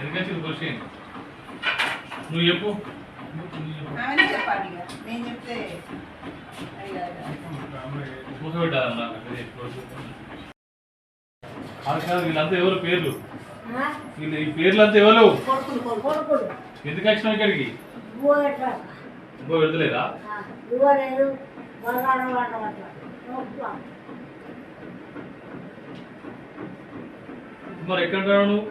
ఎందుకంటే క్వశ్చన్ నువ్వు చెప్పు. కూర్చోబెట్టాలన్నా వీళ్ళంతా ఎవరు పేర్లు? వీళ్ళు ఈ పేర్లంతా ఎవరు? ఎందుకు వచ్చినావు ఇక్కడికి? ఇంకో పెడతలేదా? మరి ఎక్కడ రావు నువ్వు?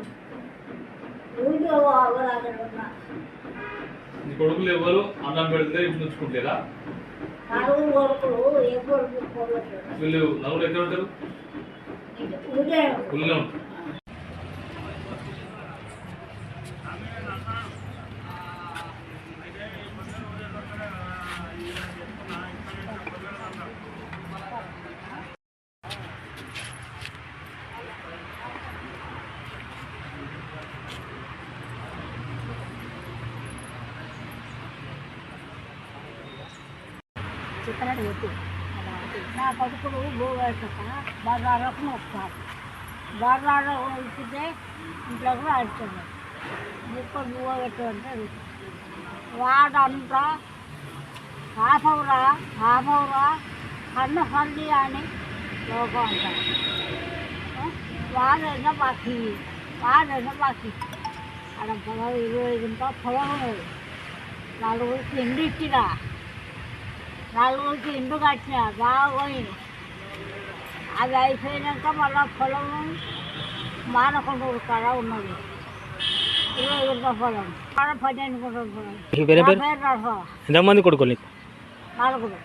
నీ కొడుకులు ఎవరు అన్నం పెడితే కొడుకు పోలేదు వీళ్ళు నలుగురు ఎక్కడ ఉంటారు? ఊళ్ళో ఉంటారు చెప్పినట్టు చెప్పు. నా కొడుకుడు పోయేటక బజార్లకు వస్తారు బజార్లో వెళ్తే ఇంట్లో కూడా ఆడుతున్నారు ముక్కలు నువ్వు పెట్టమంటే వాడంతా ఆఫవురా ఆఫవురా కన్న హల్లి అని లోకం అంటారు. వాడైనా బాకీ వాడైనా బాకీ అక్కడ పొలం ఇరవై గుంట పొలం ఉన్నది. నలుగురికి ఇచ్చినా నలుగురికి ఇండు కట్టిన బాగా పోయింది అది అయిపోయినాక మళ్ళా పొలం మానకొండూరు కాడ ఉన్నది. ఇరవై గుంట పొలం. కాడ పన్నెండు గుంటల పొలం. ఎంతమంది కొడుకులు నలుగురు.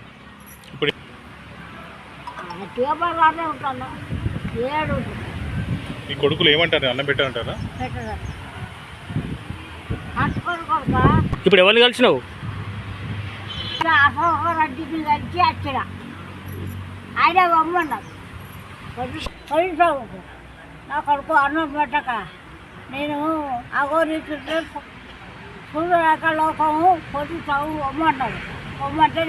ఇప్పుడు ఉంటాను. ఏడు. ఈ కొడుకులు ఏమంటారు? అన్నం పెట్టారంటారా కొడుక ఇప్పుడు ఎవరిని కలిసినావు? అసలు రెడ్డికి కలిసి వచ్చిన ఆయన బొమ్మన్నాడు పోలీసు నా కొడుకు అన్నం పెట్టక. నేను అగోరీతుంటే చూడలేక లోకము పోలీసు బొమ్మన్నాడు బొమ్మంటే